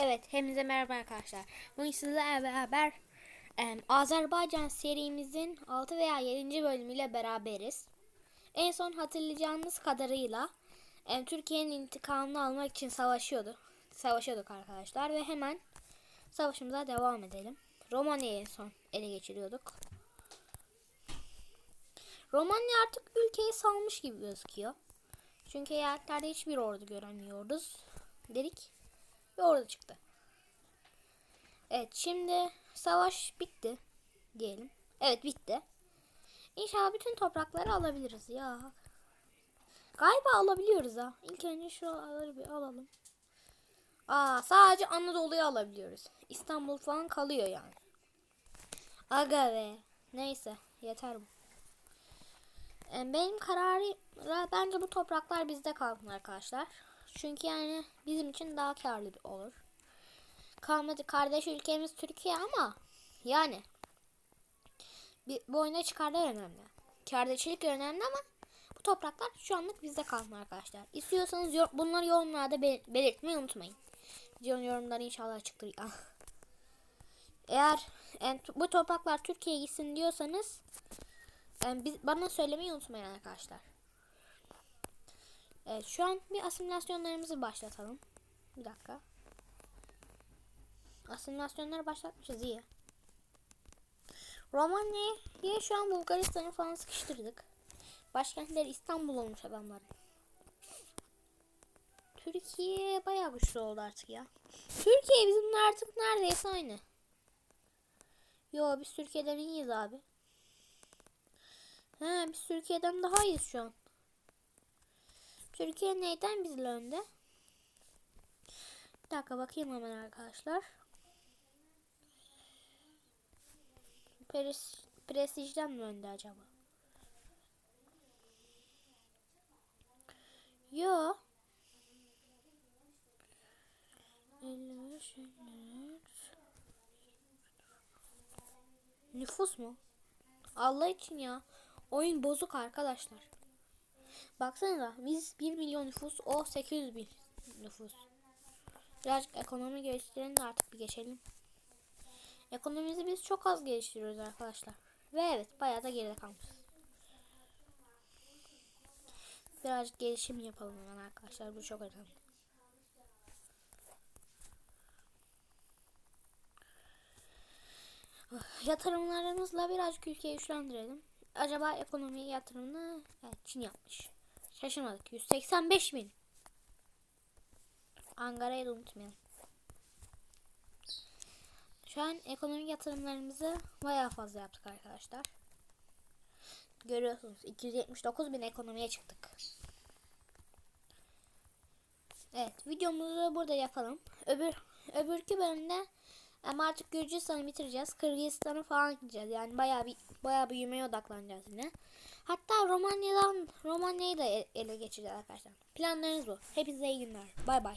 Evet, hepinize merhaba arkadaşlar. Bugün sizlerle beraber em, Azerbaycan serimizin 6 veya 7. bölümüyle beraberiz. En son hatırlayacağınız kadarıyla em, Türkiye'nin intikamını almak için savaşıyordu. Savaşıyorduk arkadaşlar ve hemen savaşımıza devam edelim. Romanya'yı en son ele geçiriyorduk. Romanya artık ülkeyi salmış gibi gözüküyor. Çünkü eyaletlerde hiçbir ordu göremiyoruz. Dedik ve orada çıktı. Evet şimdi savaş bitti diyelim. Evet bitti. İnşallah bütün toprakları alabiliriz ya. Galiba alabiliyoruz ha. İlk önce şuraları bir alalım. Aa sadece Anadolu'yu alabiliyoruz. İstanbul falan kalıyor yani. Aga be. Neyse yeter bu. E, Benim kararı bence bu topraklar bizde kalsın arkadaşlar. Çünkü yani bizim için daha karlı olur. Kalmadı kardeş ülkemiz Türkiye ama yani bir, bu oyuna çıkarlar önemli. Kardeşlik önemli ama bu topraklar şu anlık bizde kalsın arkadaşlar. İstiyorsanız yor- bunları yorumlarda bel- belirtmeyi unutmayın. Videonun yorumları inşallah çıktır. ya. Eğer yani, bu topraklar Türkiye'ye gitsin diyorsanız yani biz, bana söylemeyi unutmayın arkadaşlar. Evet şu an bir asimilasyonlarımızı başlatalım. Bir dakika. Asimilasyonları başlatmışız iyi. Romanya'ya şu an Bulgaristan'ı falan sıkıştırdık. Başkentleri İstanbul olmuş adamların. Türkiye bayağı güçlü oldu artık ya. Türkiye bizimle artık neredeyse aynı. Yo biz Türkiye'den iyiyiz abi. He biz Türkiye'den daha iyiyiz şu an. Türkiye neyden bizle önde? Bir dakika bakayım hemen arkadaşlar. Pres, prestijden mi önde acaba? Yo. 55 Nüfus mu? Allah için ya. Oyun bozuk arkadaşlar. Baksanıza biz 1 milyon nüfus o 800 bin nüfus. Birazcık ekonomi geliştirelim de artık bir geçelim. Ekonomimizi biz çok az geliştiriyoruz arkadaşlar. Ve evet bayağı da geride kalmış. Birazcık gelişim yapalım hemen arkadaşlar. Bu çok önemli. Yatırımlarımızla birazcık ülkeyi güçlendirelim. Acaba ekonomi yatırımını evet, Çin yapmış. Şaşırmadık. 185 bin. Ankara'yı da unutmayalım. Şu an ekonomik yatırımlarımızı bayağı fazla yaptık arkadaşlar. Görüyorsunuz 279 bin ekonomiye çıktık. Evet videomuzu burada yapalım. Öbür öbürkü bölümde ama artık Gürcistan'ı bitireceğiz. Kırgızistan'ı falan gideceğiz. Yani bayağı bir bayağı büyümeye odaklanacağız yine. Hatta Romanya'dan Romanya'yı da ele geçireceğiz arkadaşlar. Planlarınız bu. Hepinize iyi günler. Bay bay.